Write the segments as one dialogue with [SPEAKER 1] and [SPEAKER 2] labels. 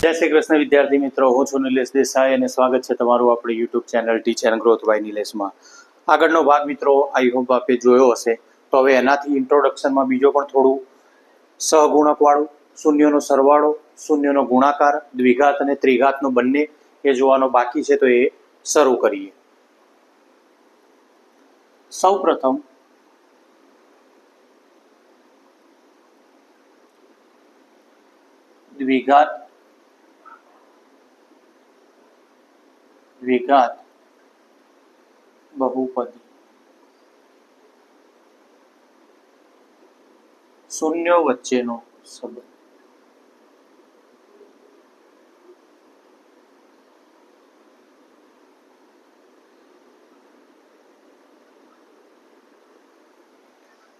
[SPEAKER 1] જય શ્રી કૃષ્ણ વિદ્યાર્થી મિત્રો, હું છું નિલેશ દેસાઈ અને સ્વાગત છે તમારું આપણી YouTube channel teacher growth by નિલેશમાં. આગળનો ભાગ મિત્રો આઈ હોપ આપે જોયો હશે. તો હવે એનાથી ઇન્ટ્રોડક્શનમાં બીજો પણ થોડું સહગુણકવાળું શૂન્યનો સરવાળો, શૂન્યનો ગુણાકાર, દ્વિઘાત અને ત્રિઘાતનો બંને એ જોવાનો બાકી છે તો એ શરૂ કરીએ. સૌ પ્રથમ દ્વિઘાત દ્વિઘાત બહુપદી. શૂન્યો વચ્ચેનો સંબંધ.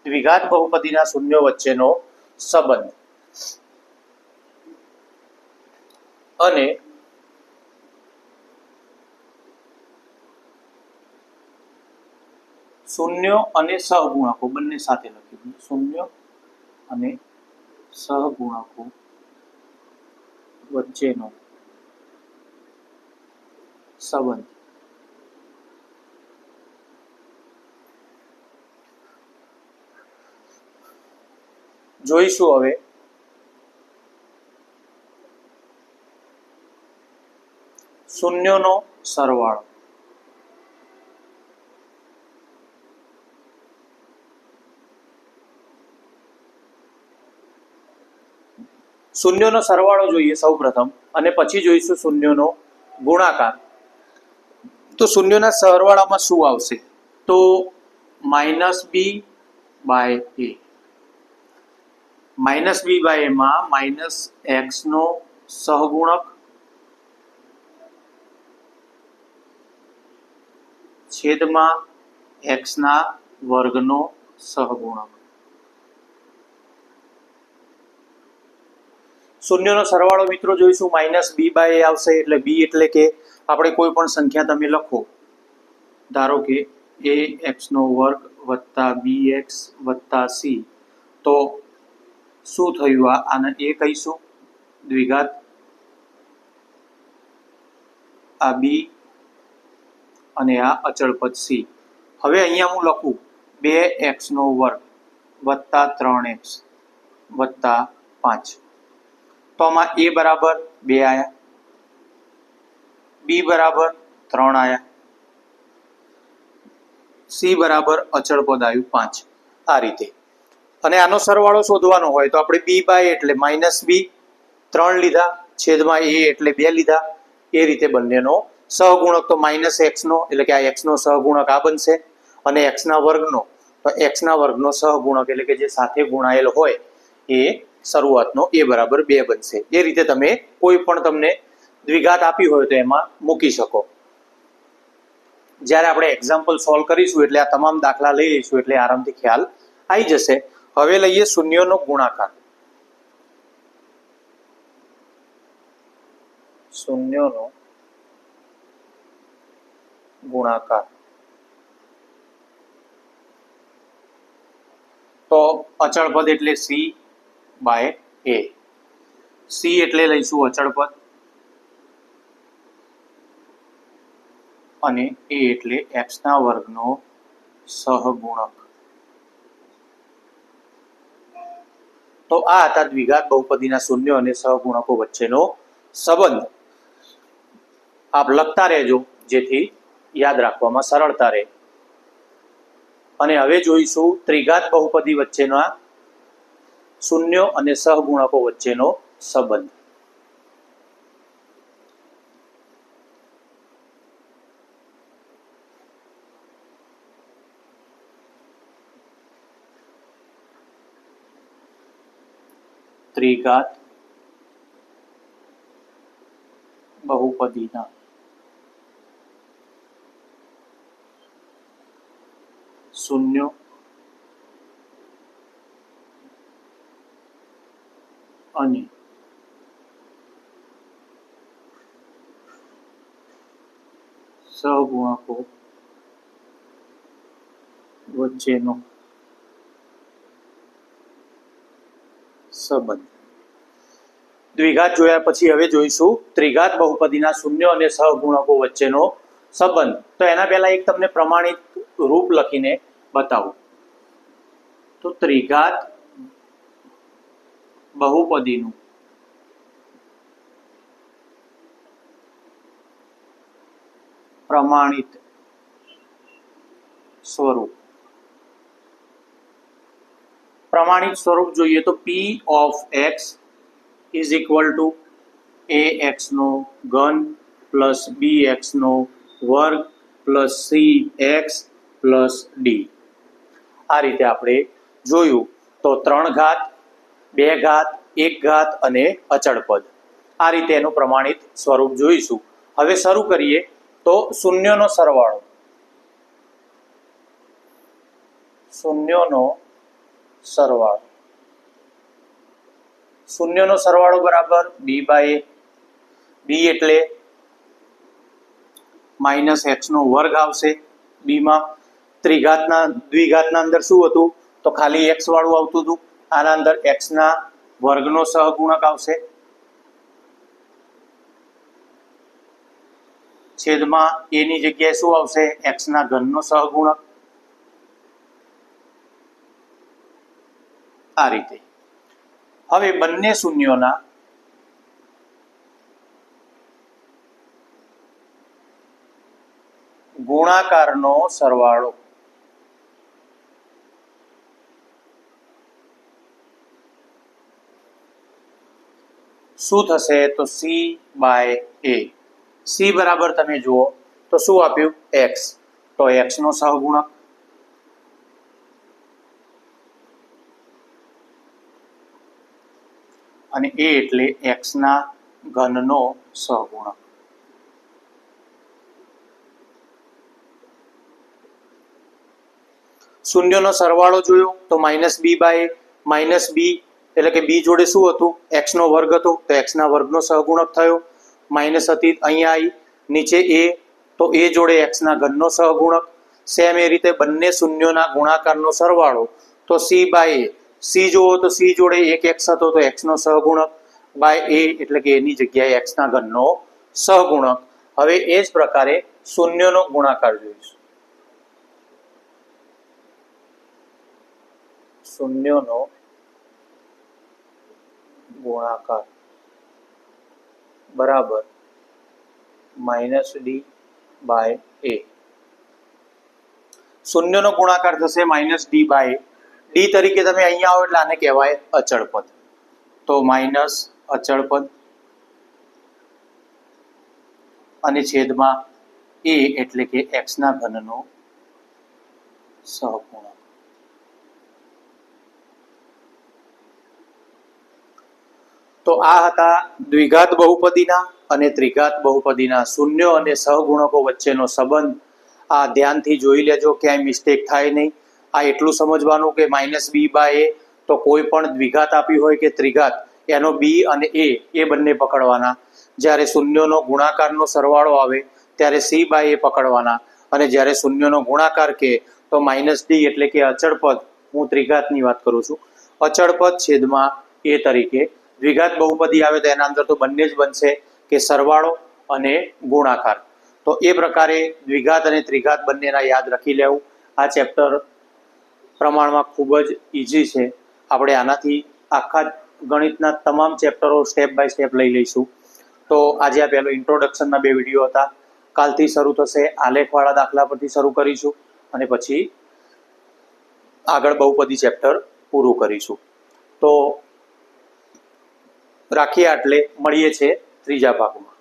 [SPEAKER 1] દ્વિઘાત બહુપદીના શૂન્યો વચ્ચેનો સંબંધ. અને શૂન્યો અને સહગુણકો, બંને સાથે લખી દઈએ શૂન્ય અને સહગુણકો વચ્ચેનો સંબંધ. જોઈશું હવે. શૂન્યનો સરવાળો. શૂન્યનો સરવાળો જોઈએ સૌ પ્રથમ અને પછી જોઈશું શૂન્યોનો ગુણાકાર. તો શૂન્યોના સરવાળામાં શું આવશે? તો minus B by A. Minus B by એમાં માઇનસ એક્સનો સહગુણક છેદમાં એક્સના વર્ગનો સહગુણક. શૂન્યનો સરવાળો મિત્રો જોઈશું. માઇનસ બી બાય આવશે એટલે બી એટલે કે આપણે કોઈ પણ સંખ્યા તમે લખો. ધારો કે એ એક્સનો વર્ગ વત્તા બી એક્સ વત્તા સી. તો શું થયું? આ આને એ કહીશું. દ્વિઘાત આ બી અને આ અચળ પદ સી. હવે અહીંયા હું લખું. બે એક્સનો વર્ગ વત્તા ત્રણ એક્સ વત્તા પાંચ. તો આમાં એ બરાબર બે આયા. બી બરાબર ત્રણ આયા. સી બરાબર અચળ પદ આવ્યું પાંચ. આ રીતે. અને આનો સરવાળો શોધવાનો હોય તો આપણે બી બાય એટલે માઇનસ બી ત્રણ લીધા, છેદમાં એ એટલે બે લીધા. એ રીતે બંનેનો સહગુણક તો માઇનસ એક્સનો એટલે કે આ એક્સનો સહગુણક આ બનશે. અને એક્સના વર્ગનો, તો એક્સના વર્ગનો સહગુણક એટલે કે જે સાથે ગુણાયેલ હોય એ શરૂઆતનો એ બરાબર બે બનશે. એ રીતે તમે કોઈ પણ તમને દ્વિઘાત આપી હોય તો એમાં મૂકી શકો. જ્યારે આપણે એક્ઝામ્પલ સોલ્વ કરીશું એટલે આ તમામ દાખલા લઈ લઈશું એટલે આરામથી ખ્યાલ આવી જશે. હવે લઈએ શૂન્યનો ગુણાકાર. શૂન્યનો ગુણાકાર. તો અચળ એટલે સી બાય એ સી એટલે લઈશું અચળ પદ. અને એ એટલે એક્સના વર્ગનો સહગુણક. તો આ હતા દ્વિઘાત બહુપદીના શૂન્ય અને સહગુણકો વચ્ચેનો સંબંધ. આપ લખતા રહેજો, જેથી યાદ રાખવામાં સરળતા રહે. અને હવે જોઈશું ત્રિઘાત બહુપદી વચ્ચેના શૂન્યો અને સહગુણકો વચ્ચેનો સંબંધ. ત્રિઘાત બહુપદીના. શૂન્યો અને સહગુણકો વચ્ચેનો સંબંધ. દ્વિઘાત જોયા પછી હવે જોઈશું ત્રિઘાત બહુપદીના શૂન્ય અને સહગુણકો વચ્ચેનો સંબંધ. તો એના પહેલા એક તમને પ્રમાણિત રૂપ લખીને બતાવું. તો ત્રિઘાત બહુપદીનું. પ્રમાણિત સ્વરૂપ. પ્રમાણિત સ્વરૂપ જોઈએ તો P of X is equal to A એક્સનો ઘન પ્લસ બી એક્સનો વર્ગ plus C X plus D આ રીતે આપણે જોયું. તો ત્રણ ઘાત બે ઘાત, એક ઘાત અને અચળ પદ. આ રીતે એનું પ્રમાણિત સ્વરૂપ જોઈશું. હવે શરૂ કરીએ તો શૂન્યનો સરવાળો. શૂન્યનો સરવાળો. શૂન્યનો સરવાળો બરાબર બી બાય બી એટલે માઇનસ એક્સનો વર્ગ આવશે બીમાં ત્રિઘાતના, દ્વિઘાતના અંદર શું હતું? તો ખાલી એક્સ વાળું આવતું હતું. આના અંદર એક્સના વર્ગનો સહગુણક આવશે. છેદમાં એની જગ્યાએ શું આવશે? એક્સના ઘનનો સહગુણક. આ રીતે. હવે બંને શૂન્યોના ગુણાકારનો સરવાળો. શું થશે તો સી બાય એ સી બરાબર તમે જુઓ તો શું આપ્યું? એક્સ તો એક્સ નો સહગુણક. અને એ એટલે એક્સ ના ઘનનો સહગુણક. શૂન્યનો સરવાળો જોયો તો minus B by minus B એટલે કે બી જોડે શું હતું? એક્સ નો વર્ગ હતો, તો એક્સ ના વર્ગનો સહગુણક થયો. માઇનસ હતી, અહીંયા આવી નીચે એ તો એ જોડે એક્સ ના ઘનનો સહગુણક. સેમ એ રીતે બંને શૂન્યોના ગુણાકારનો સરવાળો. તો સી બાય એ સી જુઓ તો સી જોડે એક એક્સ હતો, તો એક્સ નો સહગુણક. બાય એ એટલે કે એની જગ્યાએ એક્સ ના ઘનનો સહગુણક. હવે એ જ પ્રકારે શૂન્યનો ગુણાકાર જોઈશું. શૂન્યનો ગુણાકાર. બરાબર. Minus D by A. શૂન્યનો ગુણાકાર થશે માઇનસ ડી બાય ડી તરીકે તમે અહીંયા આવો એટલે આને કહેવાય અચળ પદ. તો માઇનસ અચળ પદ. અને છેદમાં એ એટલે કે એક્સના ઘનનો સહગુણક તો આ હતા દ્વિઘાત બહુપદીના અને ત્રિઘાત બહુપદીના. શૂન્યો અને સહગુણકો વચ્ચેનો સંબંધ આ ધ્યાનથી જોઈ લેજો, ક્યાંય મિસ્ટેક થાય નહીં. આ એટલું સમજવાનું કે માઇનસ બી બાય એ તો કોઈ પણ દ્વિઘાત આપી હોય કે ત્રિઘાત, એનો બી અને એ એ બંને પકડવાના. જ્યારે શૂન્યોનો ગુણાકારનો સરવાળો આવે, ત્યારે સી બાય એ પકડવાના. અને જ્યારે શૂન્યનો ગુણાકાર કે, તો માઇનસ ડી એટલે કે અચળ પદ. હું ત્રિઘાતની વાત કરું છું. અચળ પદ છેદમાં એ તરીકે દ્વિઘાત બહુપદી આવે તો એના અંદર તો બંને જ બનશે, કે સરવાળો અને ગુણાકાર. તો એ પ્રકારે દ્વિઘાત અને ત્રિઘાત બંનેના યાદ રાખી લેવું. આ ચેપ્ટર પ્રમાણમાં ખૂબ જ ઇઝી છે. આપણે આનાથી આખા ગણિતના તમામ ચેપ્ટરો સ્ટેપ બાય સ્ટેપ લઈ લઈશું. તો આજે આ પહેલો ઇન્ટ્રોડક્શનના બે વીડિયો હતા. કાલથી શરૂ થશે, આલેખવાળા દાખલા પરથી શરૂ કરીશું અને પછી આગળ બહુપદી ચેપ્ટર પૂરું કરીશું. તો રાખીએ આટલે. મળીએ છીએ ત્રીજા ભાગમાં.